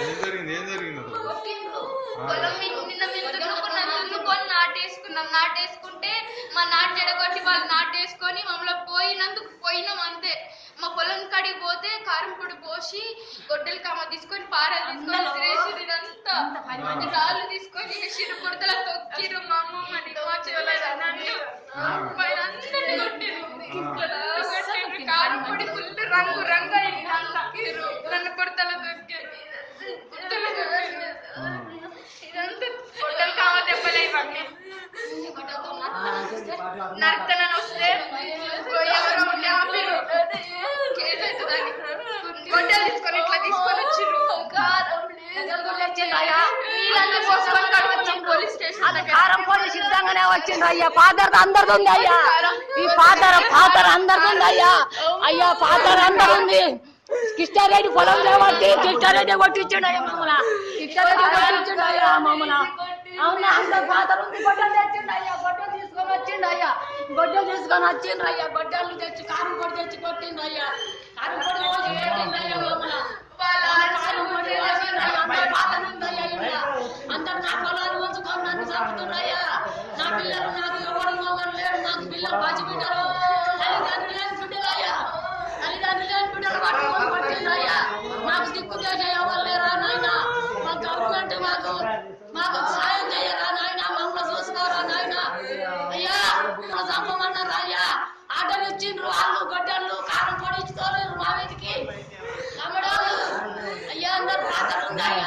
ఏం జరిగింది ఏం జరిగింది. పొలం నిన్న మేము దున్నుకున్నాం దున్నుకొని నాటేసుకున్నాం. నాటేసుకుంటే మా నాటు చెడగొట్టి వాళ్ళు నాటేసుకొని మమ్మల్ని పోయినందుకు పోయినాం అంతే. మా పొలం కాడికి పోతే కారం పొడి పోసి గొడ్డలి కమ్మ తీసుకొని పారలు తీసుకొని ఇదంతా. మంది రాళ్ళు తీసుకొని చిరు కుడతల తొక్కిరు మా అమ్మమ్మని మా అందరిని కొట్టిర్రు. కారం పొడి ఫుల్ రంగు రంగు అయింది అంతా నన్ను కుడతల తొక్కి కుడతల తొక్కిర్రు. ఇదంతా గొడ్డలు కామ దెబ్బలే వస్తే ఎవరో ఉండి ఆపిర్రు. కేసు అవుతుందని గొడ్డలు తీసుకొని ఇట్లా తీసుకొని వచ్చిర్రు పోలీస్ సిద్ధంగానే వచ్చింది అయ్యా ఫాదర్ అందరిది ఉంది అయ్యా ఈ ఫాదర్ ఫాదర్ అందరిది ఉంది అయ్యా అయ్యా ఫాదర్ అందరు ఉంది కిష్టారెడ్డి పొలం లేవట్టి కిష్టారెడ్డి అయ్యా మమ్మల్ని కిష్టారెడ్డి కొట్టించండు అయ్యా మమ్మల్ని అవునా? అందరు ఫాదర్ ఉంది. గొడ్డలు తెచ్చిండు అయ్యా గొడ్డలు తీసుకొని వచ్చిండు అయ్యా గొడ్డలు తీసుకొని వచ్చిండ్రు అయ్యా గొడ్డలు తెచ్చి కారం పొడి తెచ్చి కొట్టిండు అయ్యా కారం పొడి పోసి పెట్టిండు అయ్యా మమ్మల్ని కారం పొడి వేసిండు అయ్యా అందరు ఫాదర్ ఉంది అయ్యా ఈడ. అందరు నా పొలాలు ఉంచుకొని నన్ను చంపుతున్నాయ్యా. నా పిల్లలు నాకు ఎవరు మొగలు లేడు నాకు పిల్లలు పసి బిడ్డలు వచ్చిండ్రు వాళ్ళు గడ్డలు కారం పొడి మా వీధికి. అమ్మడోళ్ళు అయ్యా అందరు పాత్రలు ఉన్నాయా?